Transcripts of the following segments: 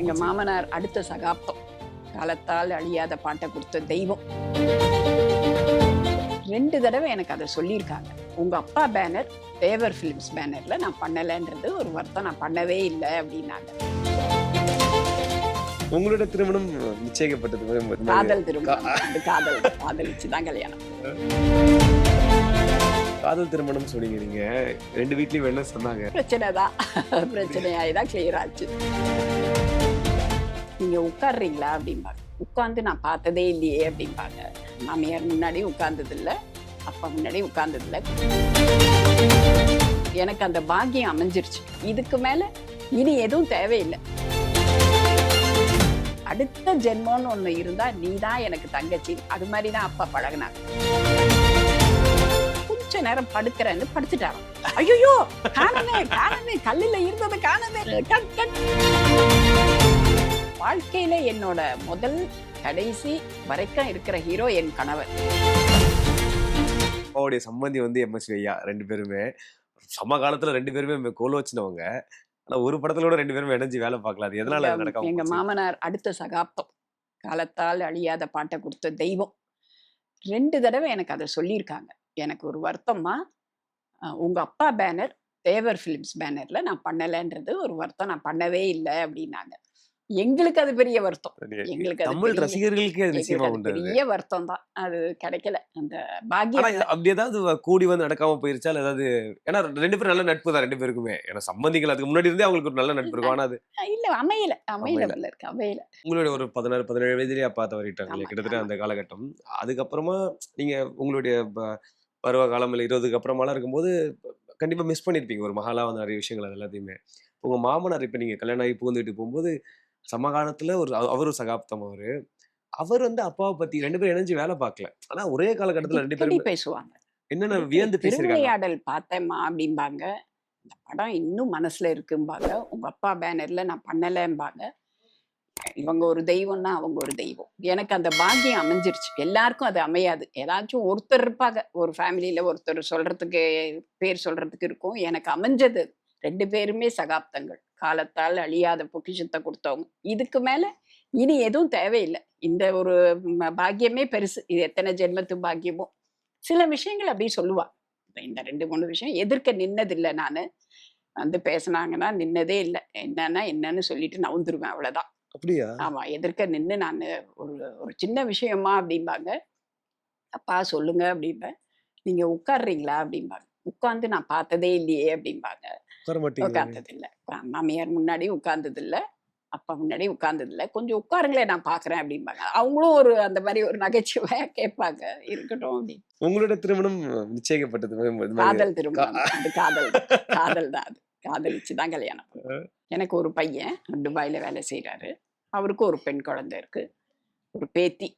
எங்க மாமனார் அடுத்த சகாப்தம். காலத்தால் அழியாத பாட்டை கொடுத்த தெய்வம். ரெண்டு தடவை எனக்கு அதை சொல்லியிருக்காங்க. உங்க அப்பா பேனர் தேவர் ஃபிலிம்ஸ் பேனர்ல நான் பண்ணலைன்றது ஒரு வருத்தம். நான் பண்ணவே இல்லை அப்படின்னாங்க. உங்களோட திருமணம் நிச்சயிக்கப்பட்டது காதல் திருமணம். காதல். காதலிச்சு தான் கல்யாணம். காதல் திருமணம் சொன்னீங்க நீங்க. ரெண்டு வீட்லயும் வேணா சொன்னாங்க. பிரச்சனை தான். பிரச்சனையாகி தான் கிளியர் ஆச்சு. நீங்க உட்கார்றீங்களா அப்படிம்பாங்க. உட்காந்து நான் பார்த்ததே இல்லையே அப்படிம்பாங்க. மாமியார் முன்னாடி உட்கார்ந்தது இல்ல அப்பா முன்னாடி உட்கார்ந்தது எனக்கு அந்த பாக்கியம் அமைஞ்சிருச்சு. இதுக்கு மேல இனி எதுவும் தேவையில்லை. அடுத்த ஜென்மம்னு ஒண்ணு இருந்தா நீ தான் எனக்கு தங்கச்சி. அது மாதிரி தான் அப்பா பழகுனாங்க கொஞ்ச நேரம் படுக்கிறேன்னு படுத்துட்டாராம். ஐயோ காணமே காணமே. கல்லுல இருந்ததை காணமே. கட் கட் வாழ்க்கையில என்னோட முதல் கடைசி வரைக்கும் இருக்கிற ஹீரோ என் கணவர். அப்பாவுடைய சம்பந்தி வந்து எம்எஸ் ஐயா ரெண்டு பேருமே. சம காலத்துல ரெண்டு பேருமே கோல் வச்சினவங்க. ஆனா ஒரு படத்துல கூட ரெண்டு பேரும் இணைஞ்சு வேலை பார்க்கல. அது எதனால நடக்காம எங்க? மாமனார் அடுத்த சகாப்தம். காலத்தால் அழியாத பாட்டை கொடுத்த தெய்வம். ரெண்டு தடவை எனக்கு அதை சொல்லியிருக்காங்க. எனக்கு ஒரு வருத்தமா அஹ், உங்க அப்பா பேனர் தேவர் ஃபிலிம்ஸ் பேனர்ல நான் பண்ணலைன்றது ஒரு வருத்தம். நான் பண்ணவே இல்லை அப்படின்னாங்க. எங்களுக்கு அது பெரிய வருத்தம். எங்களுக்கு தமிழ் ரசிகர்களுக்கு நிச்சயமா உண்டு. பெரிய வருத்தம் தான் அது கிடைக்கல. அந்த பாக்கியம் அப்படி ஏதாவது கூடி வந்து நடக்காம போயிருச்சா? ஏதாவது ஏன்னா ரெண்டு பேரும் நல்ல நட்பு தான் ரெண்டு பேருக்குமே. ஏன்னா சம்பந்திகள் அதுக்கு முன்னாடி இருந்தே அவங்களுக்கு ஒரு நல்ல நட்பு இருக்கும். ஆனா அது இல்ல அமையல. அமையல இருக்கு அமையல. உங்களுடைய ஒரு பதினாறு பதினேழு வயதிலேயே அப்பா தவறிட்டாங்களே ஆமா, கிட்டத்தட்ட. அந்த காலகட்டம். அதுக்கப்புறமா நீங்க உங்களுடைய பருவ காலம் இல்லை இருபதுக்கு அப்புறமாலாம் இருக்கும்போது கண்டிப்பா மிஸ் பண்ணிருப்பீங்க. ஒரு மகாலா வந்து நிறைய விஷயங்கள் அது எல்லாத்தையுமே. உங்க மாமனார் இப்ப நீங்க கல்யாணம் ஆகி பூந்துட்டு போகும்போது சமகாலத்துல ஒரு அவ- அவர் ஒரு சகாப்தம் அவரு. அவர் வந்து அப்பாவை பத்தி ரெண்டு பேரும் இணைஞ்சு வேலை பார்க்கல. ஆனா ஒரே காலகட்டத்துல ரெண்டு பேரும் பேசுவாங்க. என்னென்ன வியந்து திருவிளையாடல் பார்த்தேம்மா அப்படிம்பாங்க. இந்த படம் இன்னும் மனசுல இருக்கும்பாங்க. உங்க அப்பா பேனர்ல நான் பண்ணலைம்பாங்க. இவங்க ஒரு தெய்வம்னா அவங்க ஒரு தெய்வம். எனக்கு அந்த பாக்கியம் அமைஞ்சிருச்சு. எல்லாருக்கும் அது அமையாது. ஏதாச்சும் ஒருத்தர் இருப்பாங்க. ஒரு ஃபேமிலியில ஒருத்தர் சொல்றதுக்கு பேர் சொல்றதுக்கு இருக்கும். எனக்கு அமைஞ்சது ரெண்டு பேருமே சகாப்தங்கள். காலத்தால் அழியாத பொக்கிஷத்தை கொடுத்தவங்க. இதுக்கு மேல இனி எதுவும் தேவையில்லை. இந்த ஒரு பாக்கியமே பெருசு. இது எத்தனை ஜென்மத்து பாக்கியமோ. சில விஷயங்கள் அப்படி சொல்லுவா. இந்த ரெண்டு மூணு விஷயம் எதிர்க்க நின்னதில்லை நான். வந்து பேசுனாங்கன்னா நின்னதே இல்லை. என்னன்னா என்னன்னு சொல்லிட்டு நவுந்துருவேன் அவ்வளவுதான். அப்படியா? ஆமா எதிர்க்க நின்று நான் ஒரு ஒரு சின்ன விஷயமா அப்படிம்பாங்க. அப்பா சொல்லுங்க அப்படிம்பேன். நீங்க உட்கார்றீங்களா அப்படிம்பாங்க. உட்கார்ந்து நான் பார்த்ததே இல்லையே அப்படிம்பாங்க. உட்கார மாட்டீங்க உட்கார்ந்தது இல்லை மாமியார் முன்னாடி உட்கார்ந்தது இல்லை அப்பா முன்னாடி உட்கார்ந்தது இல்லை கொஞ்சம் உட்காருங்களேன் நான் பார்க்கறேன் அப்படிம்பாங்க. அவங்களும் ஒரு அந்த மாதிரி ஒரு நகைச்சுவையா கேட்பாங்க. இருக்கட்டும் அப்படின்னு. உங்களோட திருமணம் நிச்சயிக்கப்பட்டது. காதல் திருமணம். அது காதல். காதல் தான் அது. காதலிச்சு தான் கல்யாணம். எனக்கு ஒரு பையன் துபாயில வேலை செய்றாரு. அவருக்கு ஒரு பெண் குழந்தை இருக்கு. ஒரு பேத்தி.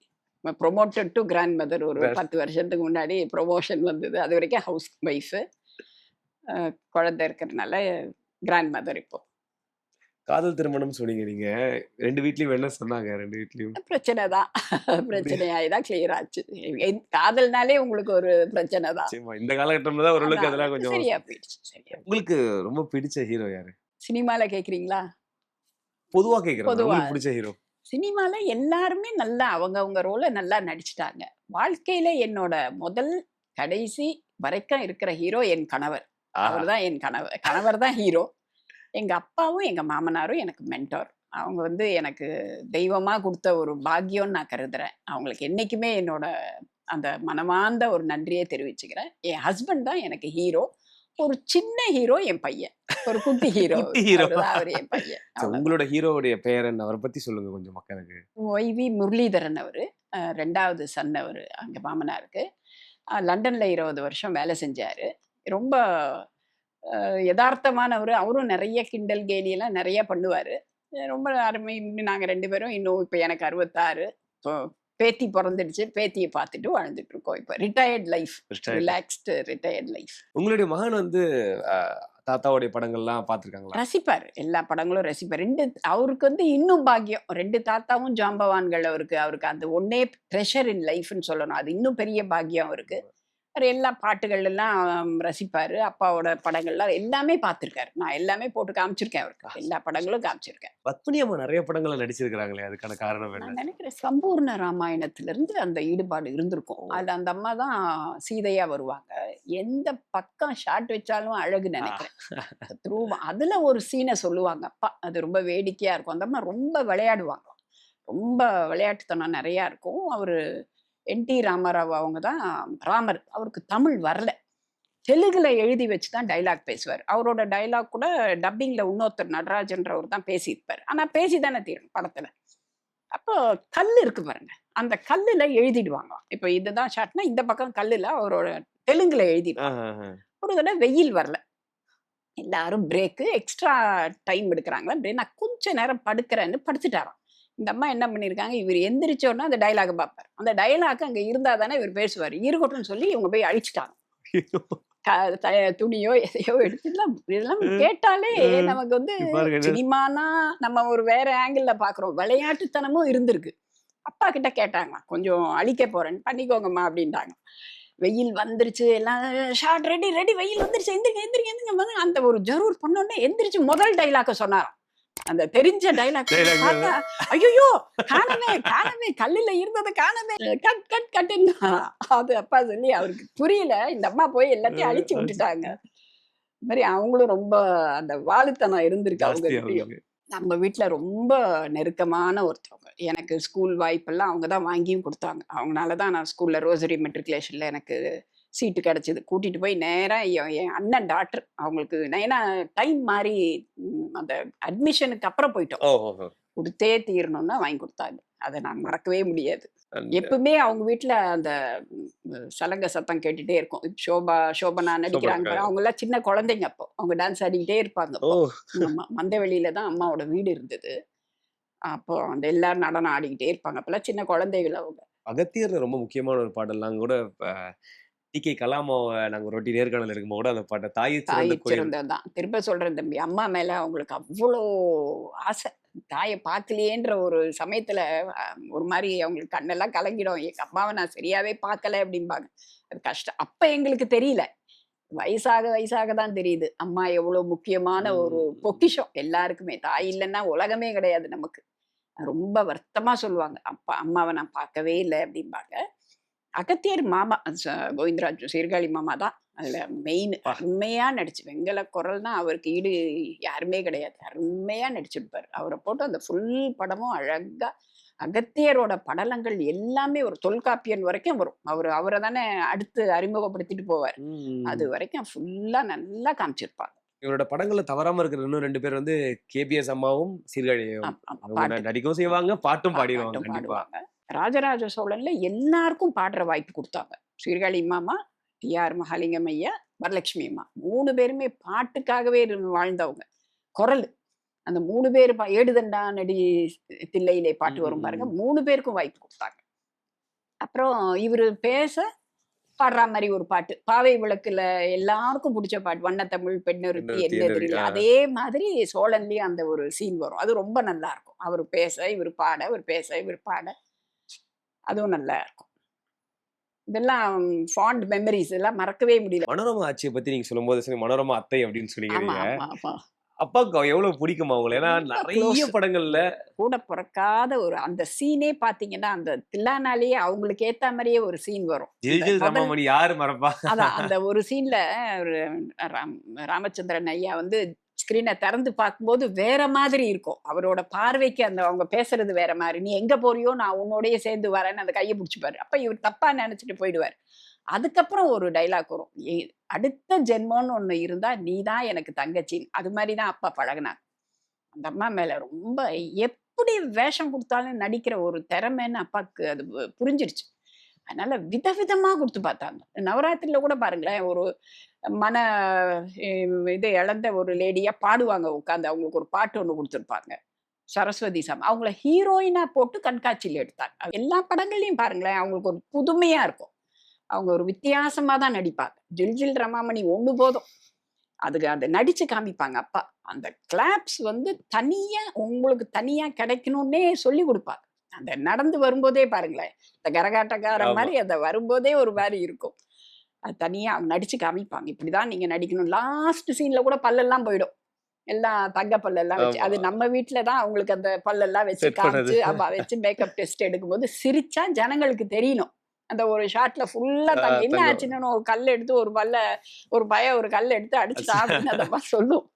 ப்ரொமோட்டட் டு கிராண்ட் மதர் ஒரு. பத்து வருஷத்துக்கு முன்னாடி ப்ரொமோஷன் வந்தது. அது வரைக்கும் ஹவுஸ் ஒய்ஃபு குழந்தை இருக்கிறதுனால கிராண்ட் மதர் இப்போ. காதல் திருமணம் சொன்னீங்க நீங்க. ரெண்டு வீட்லயும் வேணா சொன்னாங்க ரெண்டு வீட்லயும். பிரச்சனை தான். பிரச்சனையாகி தான் கிளியர் ஆச்சு. காதல்னாலே உங்களுக்கு ஒரு பிரச்சனை தான். இந்த காலகட்டம்ல தான் ஓரளவுக்கு அதெல்லாம் கொஞ்சம் சரியா போயிடுச்சு சரியா உங்களுக்கு ரொம்ப பிடிச்ச ஹீரோ யாரு? சினிமால கேக்குறீங்களா? பொதுவா கேக்குறேன் பொதுவா. பிடிச்ச ஹீரோ சினிமால எல்லாருமே நல்லா அவங்க அவங்க ரோல நல்லா நடிச்சிட்டாங்க. வாழ்க்கையில என்னோட முதல் கடைசி வரைக்கும் இருக்கிற ஹீரோ என் கணவர். அவர் தான் என் கணவர் கணவர் தான் ஹீரோ எங்க அப்பாவும் எங்க மாமனாரும் எனக்கு மென்டார் அவங்க வந்து எனக்கு தெய்வமா கொடுத்த ஒரு பாக்கியம்னு நான் கருதுறேன். அவங்களுக்கு என்னைக்குமே என்னோட அந்த மனமார்ந்த ஒரு நன்றியை தெரிவிச்சுக்கிறேன். என் ஹஸ்பண்ட் தான் எனக்கு ஹீரோ ஒரு சின்ன ஹீரோ என் பையன். ஒரு குட்டி ஹீரோ hero. அவர் என் பையன். உங்களோட ஹீரோவுடைய பெயர் என்ன? அவரை பத்தி சொல்லுங்க கொஞ்சம் மக்களுக்கு. ஒய்வி முரளிதரன் அவர். ரெண்டாவது சன் அவர் அங்கே மாமனாருக்கு. லண்டன்ல இருபது வருஷம் வேலை செஞ்சாரு. ரொம்ப யதார்த்தமானவர் அவரும் நிறைய கிண்டல் கேலி எல்லாம் நிறைய பண்ணுவார். ரொம்ப அருமை. நாங்கள் ரெண்டு பேரும் இன்னும் இப்போ எனக்கு அறுபத்தாறு. இப்போ பேத்தி பிறந்துடுச்சு. பேத்தியை பார்த்துட்டு வாழ்ந்துட்டு இருக்கோம். இப்போ retired life relaxed retired life உங்களுடைய மகன் வந்து தாத்தாவுடைய படங்கள்லாம் பார்த்திருக்காங்களா? ரசிப்பார். எல்லா படங்களும் ரசிப்பார். ரெண்டு அவருக்கு வந்து இன்னும் பாக்கியம். ரெண்டு தாத்தாவும் ஜாம்பவான்கள் அவருக்கு. அவருக்கு அந்த ஒன்னே ட்ரெஷர் இன் லைஃப்னு சொல்லணும். அது இன்னும் பெரிய பாக்கியம் அவருக்கு. அவர் எல்லா பாட்டுகள் எல்லாம் ரசிப்பாரு. அப்பாவோட படங்கள்லாம் எல்லாமே பார்த்துருக்காரு நான் எல்லாமே போட்டு காமிச்சிருக்கேன் அவருக்கு. எல்லா படங்களும் காமிச்சிருக்கேன். பத்மினி அம்மா நிறைய படங்கள்ல நடிச்சிருக்கிறாங்களே அதுக்கான காரணம் நான் நினைக்கிறேன் சம்பூர்ண ராமாயணத்துல இருந்து அந்த ஈடுபாடு இருந்திருக்கும். அதுல அந்த அம்மா தான் சீதையா வருவாங்க. எந்த பக்கம் ஷாட் வச்சாலும் அழகு நினைக்கிறேன். த்ரூ அதுல ஒரு சீனை சொல்லுவாங்க. அப்பா அது ரொம்ப வேடிக்கையா இருக்கும். அந்த அம்மா ரொம்ப விளையாடுவாங்க. ரொம்ப விளையாட்டுத்தனம் நிறையா இருக்கும். அவரு என் டி ராமராவ் அவங்க தான் ராமர். அவருக்கு தமிழ் வரல. தெலுங்குல எழுதி வச்சு தான் டைலாக் பேசுவார். அவரோட டைலாக் கூட டப்பிங்ல இன்னொருத்தர் நடராஜன்றவர் தான் பேசியிருப்பார். ஆனா பேசி தானே தீரணும் படத்துல. அப்போ கல் இருக்கு பாருங்க. அந்த கல்லுல எழுதிடுவாங்க. இப்போ இதுதான் ஷாட்னா இந்த பக்கம் கல்லுல அவரோட தெலுங்குல எழுதிடுவாங்க. ஒரு தடவை வெயில் வரல. எல்லாரும் பிரேக்கு எக்ஸ்ட்ரா டைம் எடுக்கிறாங்களா? நான் கொஞ்ச நேரம் படுக்கிறேன்னு படுத்துட்டாராம். இந்த அம்மா என்ன பண்ணியிருக்காங்க இவர் எந்திரிச்சோன்னா அந்த டைலாக பார்ப்பார். அந்த டைலாக் அங்கே இருந்தால் தானே இவர் பேசுவார். இருக்கட்டும்னு சொல்லி இவங்க போய் அழிச்சிட்டாங்க. துணியோ எதையோ எடுத்துலாம் இதெல்லாம். கேட்டாலே. நமக்கு வந்து சினிமானா நம்ம ஒரு வேற ஆங்கிள் பாக்குறோம் விளையாட்டுத்தனமும் இருந்திருக்கு. அப்பா கிட்ட கேட்டாங்க கொஞ்சம் அழிக்க போறேன்னு பண்ணிக்கோங்கம்மா அப்படின்ட்டாங்க. வெயில் வந்துருச்சு. எல்லாம் ஷார்ட் ரெடி ரெடி வெயில் வந்துருச்சு. எந்திரிங்க எந்திரிங்க வந்து அந்த ஒரு ஜரூர் பண்ணோடனே எந்திரிச்சு முதல் டைலாக்க சொன்னாராம். அந்த தெரிஞ்ச டைலாக் ஐயோ காணவே காணவே கல்லுல இருந்தது காணவே கட் கட் கட்டுன்னா அது அப்பா சொல்லி அவருக்கு புரியல. இந்த அம்மா போய் எல்லாத்தையும் அழிச்சு விட்டுட்டாங்க. இந்த மாதிரி அவங்களும் ரொம்ப அந்த வாழுத்தனம் இருந்திருக்கு அவங்க. நம்ம வீட்ல ரொம்ப நெருக்கமான ஒருத்தவங்க. எனக்கு ஸ்கூல் வாய்ப்பெல்லாம் அவங்க தான் வாங்கியும் கொடுத்தாங்க. அவங்களால தான் நான் ஸ்கூல்ல ரோசரி மெட்ரிகுலேஷன்ல எனக்கு சீட்டு கிடைச்சது. கூட்டிட்டு போய் நேரா என் அண்ணன் டாக்டர் அவங்களுக்கு ஏன்னா டைம் மாறி ம், அந்த அட்மிஷனுக்கு அப்புறம் போயிட்டோம். கொடுத்தே தீரணும்னா வாங்கி கொடுத்தாங்க அதை நான் மறக்கவே முடியாது. எப்பவுமே அவங்க வீட்ல அந்த சலங்க சத்தம் கேட்டுட்டே இருக்கும். சோபா சோபனா நடிக்கிறாங்க. அவங்க எல்லாம் சின்ன குழந்தைங்க அப்போ. அவங்க டான்ஸ் ஆடிக்கிட்டே இருப்பாங்க. ஆமா மந்தவெளியில தான் அம்மாவோட வீடு இருந்தது. அப்போ அந்த எல்லாரும் நடனம் ஆடிக்கிட்டே இருப்பாங்க. அப்பெல்லாம் சின்ன குழந்தைகள் அவங்க. அகத்தியர்ல ரொம்ப முக்கியமான ஒரு பாடல் நாங்க கூட டி கே. கலாமாவை நாங்க ரொட்டி நேர்காணல் இருக்கும்போது கூட அந்த பாட்டை தாய் தாய் சிறந்ததுதான். திரும்ப சொல்றேன் தம்பி அம்மா மேல அவங்களுக்கு அவ்வளோ ஆசை. தாயை பார்க்கலையேன்ற ஒரு சமயத்துல ஒரு மாதிரி அவங்களுக்கு கண்ணெல்லாம் கலங்கிடும். எங்க அம்மாவை நான் சரியாவே பார்க்கல அப்படிம்பாங்க. அது கஷ்டம். அப்ப எங்களுக்கு தெரியல. வயசாக வயசாக தான் தெரியுது. அம்மா எவ்வளவு முக்கியமான ஒரு. பொக்கிஷம். எல்லாருக்குமே. தாய் இல்லைன்னா உலகமே கிடையாது நமக்கு. ரொம்ப வருத்தமா சொல்லுவாங்க. அப்பா அம்மாவை நான் பார்க்கவே இல்லை அப்படிம்பாங்க. அகத்தியர் மாமா கோவிந்தராஜ் சீர்காழி மாமா தான். அதுல மெயின். அருமையா நடிச்சு வெங்கல குரல் தான் அவருக்கு ஈடு யாருமே கிடையாது. அருமையா நடிச்சிருப்பாரு. அவரை போட்டு அந்த ஃபுல் படமும் அழகா அகத்தியரோட படலங்கள் எல்லாமே ஒரு தொல்காப்பியன் வரைக்கும் வரும். அவர் அவரை தானே அடுத்து அறிமுகப்படுத்திட்டு போவார். அது வரைக்கும் ஃபுல்லா நல்லா காமிச்சிருப்பாங்க. இவரோட படங்கள்ல தவறாம இருக்கிற இன்னும் ரெண்டு பேர் வந்து கேபிஎஸ் அம்மாவும் சீர்காழியும் நடிக்கவும் செய்வாங்க பாட்டும் பாடிடுவாங்க கண்டிப்பா. பாடுவாங்க. ராஜராஜ சோழன்ல எல்லாருக்கும் பாடுற வாய்ப்பு கொடுத்தாங்க. சீர்காழி மாமா டிஆர் மகாலிங்கம் ஐயா வரலட்சுமி அம்மா. மூணு பேருமே பாட்டுக்காகவே வாழ்ந்தவங்க. குரல். அந்த மூணு பேர் ஏடுதண்டா நடி தில்லையிலே பாட்டு வரும் பாருங்க. மூணு பேருக்கும் வாய்ப்பு கொடுத்தாங்க. அப்புறம் இவரு பேச பாடுற மாதிரி ஒரு பாட்டு. பாவை விளக்குல எல்லாருக்கும் பிடிச்ச பாட்டு. வண்ணத்தமிழ் பெண்ணொருத்தி என்னெதிரில், ஆ. அதே மாதிரி சோழன்லயும் அந்த ஒரு சீன் வரும். அது ரொம்ப நல்லா இருக்கும். அவர் பேச இவர் பாட இவர் பேச இவர் பாட. அதுவும் நல்லா இருக்கும். இதெல்லாம் ஃபாண்ட் மெமரிஸ் எல்லாம் மறக்கவே முடியல. மனோரமா ஆட்சியை பத்தி நீங்க சொல்லும்போது சரி மனோரமா அத்தை அப்படின்னு சொல்லிக்கிறீங்க. அப்பாவுக்கு எவ்வளவு பிடிக்குமா அவங்களை ஏன்னா நிறைய. படங்கள்ல கூட பிறக்காத ஒரு அந்த சீனே பாத்தீங்கன்னா அந்த தில்லானாலேயே அவங்களுக்கு ஏத்த மாதிரியே ஒரு சீன் வரும். யாரு மறப்பா? அதான் அந்த ஒரு சீன்ல ஒரு ராம் ராமச்சந்திரன் ஐயா வந்து ஸ்கிரீனை திறந்து பார்க்கும்போது வேற மாதிரி இருக்கும். அவரோட பார்வைக்கு அந்த அவங்க பேசுறது வேற மாதிரி. நீ எங்க போறியோ? நான் உன்னோடய சேர்ந்து வரேன்னு அந்த கையை பிடிச்சிப்பாரு அப்ப இவர் தப்பா நினைச்சிட்டு போயிடுவார். அதுக்கப்புறம் ஒரு டைலாக் வரும். "ஏ- அடுத்த ஜென்மம்னு ஒண்ணு இருந்தா நீ தான் எனக்கு தங்கச்சின்னு. அது மாதிரி தான் அப்பா பழகினாங்க. அந்த அம்மா மேல ரொம்ப எப்படி வேஷம் கொடுத்தாலும் நடிக்கிற ஒரு திறமைன்னு அப்பாவுக்கு அது புரிஞ்சிருச்சு. அதனால விதவிதமா கொடுத்து பார்த்தாங்க. நவராத்திரியில கூட பாருங்களேன் ஒரு மன இதை இழந்த ஒரு லேடியா பாடுவாங்க உட்காந்து அவங்களுக்கு ஒரு பாட்டு ஒன்று கொடுத்துருப்பாங்க. சரஸ்வதி சாமி. அவங்கள ஹீரோயினா போட்டு கண்காட்சியில் எடுத்தாங்க. எல்லா படங்கள்லையும் பாருங்களேன் அவங்களுக்கு ஒரு புதுமையா இருக்கும். அவங்க ஒரு வித்தியாசமா தான் நடிப்பாங்க. ஜில் ஜில் ரமாமணி ஒன்று போதும். அதுக்கு அதை நடிச்சு காமிப்பாங்க அப்பா. அந்த கிளாப்ஸ் வந்து தனியா உங்களுக்கு தனியா கிடைக்கணும்னே சொல்லி கொடுப்பாங்க. அந்த நடந்து வரும்போதே பாருங்களேன். இந்த கரகாட்டக்கார. மாதிரி அந்த வரும்போதே ஒரு மாதிரி இருக்கும். அது தனியா அவங்க நடிச்சு காமிப்பாங்க. இப்படிதான் நீங்க நடிக்கணும். லாஸ்ட் சீன்ல கூட பல்லெல்லாம் போயிடும். எல்லாம் தங்க பல்லெல்லாம் வச்சு அது. நம்ம வீட்ல தான் அவங்களுக்கு அந்த பல்லெல்லாம் வச்சு. காமிச்சு ஆமா வச்சு மேக்கப் டெஸ்ட் எடுக்கும்போது சிரிச்சா ஜனங்களுக்கு தெரியணும். அந்த ஒரு ஷாட்ல ஃபுல்லா தங்க என்ன. ஆச்சுன்னு ஒரு கல் எடுத்து ஒரு பல்ல ஒரு பய ஒரு கல் எடுத்து அடிச்சுட்டா அப்படின்னு அந்த சொல்லும்.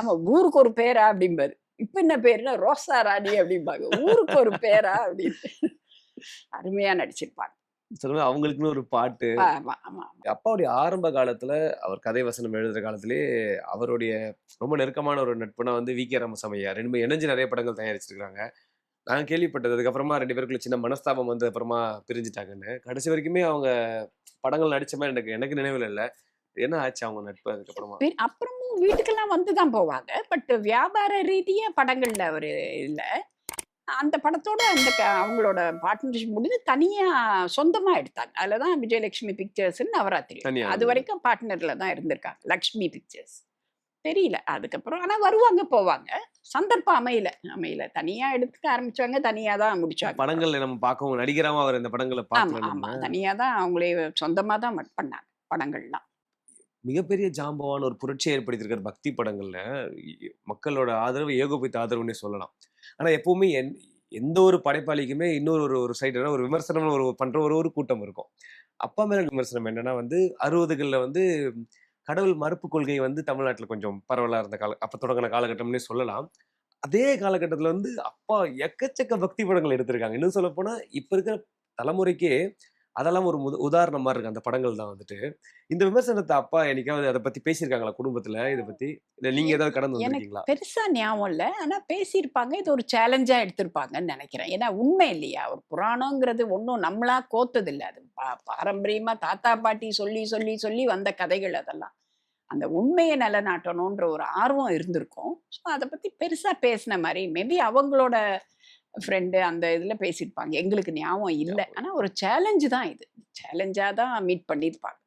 ஆமா ஊருக்கு ஒரு பேரா அப்படிம்பாரு. இப்ப என்ன பேருன்னா ரோசா ராணி அப்படிம்பாங்க. ஊருக்கு ஒரு பேரா அப்படின்னு. அருமையா நடிச்சிருப்பாங்க. சொல்லுங்க அவங்களுக்குன்னு ஒரு பாட்டு. அப்பாவுடைய ஆரம்ப காலத்துல அவர் கதை வசனம் எழுதுற காலத்திலே அவருடைய ரொம்ப நெருக்கமான ஒரு நட்புனா வந்து வி. கே. ராமசாமியா. ரெண்டு இணைஞ்சு நிறைய படங்கள் தயாரிச்சிருக்காங்க நான் கேள்விப்பட்டது அதுக்கப்புறமா ரெண்டு பேருக்குள்ள சின்ன மனஸ்தாபம் வந்து அப்புறமா பிரிஞ்சுட்டாங்கன்னு. கடைசி வரைக்குமே அவங்க படங்கள் நடிச்ச மாதிரி எனக்கு எனக்கு நினைவில் இல்லை. என்ன ஆச்சு அவங்க நட்பு அதுக்கப்புறமா? அப்புறமும் வீட்டுக்கெல்லாம் வந்து தான் போவாங்க. பட் வியாபார ரீதியா படங்கள்ல அவர் இல்ல. அந்த படத்தோட அந்த அவங்களோட பார்ட்னர்ஷிப் முடிஞ்சு தனியா சொந்தமா எடுத்தாங்க. அதுலதான் விஜயலட்சுமி பிக்சர்ஸ் நவராத்திரி. அது. வரைக்கும் பார்ட்னர்ல தான் இருந்திருக்காங்க. லக்ஷ்மி பிக்சர்ஸ். தெரியல. அதுக்கப்புறம் ஆனா வருவாங்க போவாங்க. சந்தர்ப்பம் அமையல. அமையல. தனியா எடுத்துக்க ஆரம்பிச்சாங்க தனியா தான் முடிச்சாங்க. படங்கள்ல நம்ம பார்க்கவும் நடிகராம அவர் இந்த படங்களை ஆமா பார்க்கல ஆமா. நம்ம தனியா தான் அவங்களே சொந்தமா தான் பண்ணாங்க படங்கள்லாம். மிகப்பெரிய ஜாம்பவான் ஒரு புரட்சியை ஏற்படுத்தியிருக்கிற பக்தி படங்கள்ல மக்களோட ஆதரவு ஏகோபித்த ஆதரவுன்னே சொல்லலாம். ஆனா எப்பவுமே என் எந்த ஒரு படைப்பாளிக்குமே இன்னொரு ஒரு ஒரு சைடு ஒரு விமர்சனம் ஒரு பண்ற ஒரு ஒரு கூட்டம் இருக்கும். அப்பா மேல விமர்சனம் என்னன்னா வந்து அறுபதுகளில் வந்து கடவுள் மறுப்பு கொள்கை வந்து தமிழ்நாட்டில் கொஞ்சம் பரவலாக இருந்த கால அப்போ தொடங்கின காலகட்டம்னே சொல்லலாம். அதே காலகட்டத்தில் வந்து அப்பா எக்கச்சக்க பக்தி படங்கள் எடுத்திருக்காங்க. இன்னும் சொல்ல போனால் இப்போ இருக்கிற தலைமுறைக்கே அதெல்லாம் ஒரு முத- உதாரணமா இருக்கு. அந்த படங்கள் தான் வந்துட்டு. இந்த விமர்சனத்தை அப்பா என்னைக்காவது அதை பத்தி பேசியிருக்காங்களா குடும்பத்துல? இதை பத்தி? இல்ல நீங்க ஏதாவது கடந்து வந்திருக்கீங்களா? பெருசா ஞாபகம் இல்ல. ஆனா பேசியிருப்பாங்க. இது ஒரு சேலஞ்சா எடுத்திருப்பாங்கன்னு நினைக்கிறேன். ஏன்னா உண்மை இல்லையா? ஒரு புராணங்கிறது ஒன்றும் நம்மளா கோத்தது இல்ல அது பாரம்பரியமா தாத்தா பாட்டி சொல்லி சொல்லி சொல்லி வந்த கதைகள் அதெல்லாம். அந்த உண்மையை நிலநாட்டணுன்ற ஒரு ஆர்வம் இருந்திருக்கும். ஸோ அதை பத்தி பெருசா பேசின மாதிரி மேபி அவங்களோட ஃப்ரெண்டு அந்த இதுல பேசியிருப்பாங்க எங்களுக்கு ஞாபகம் இல்லை. ஆனா ஒரு சேலஞ்சு தான் இது. சேலஞ்சா தான் மீட் பண்ணியிருப்பாங்க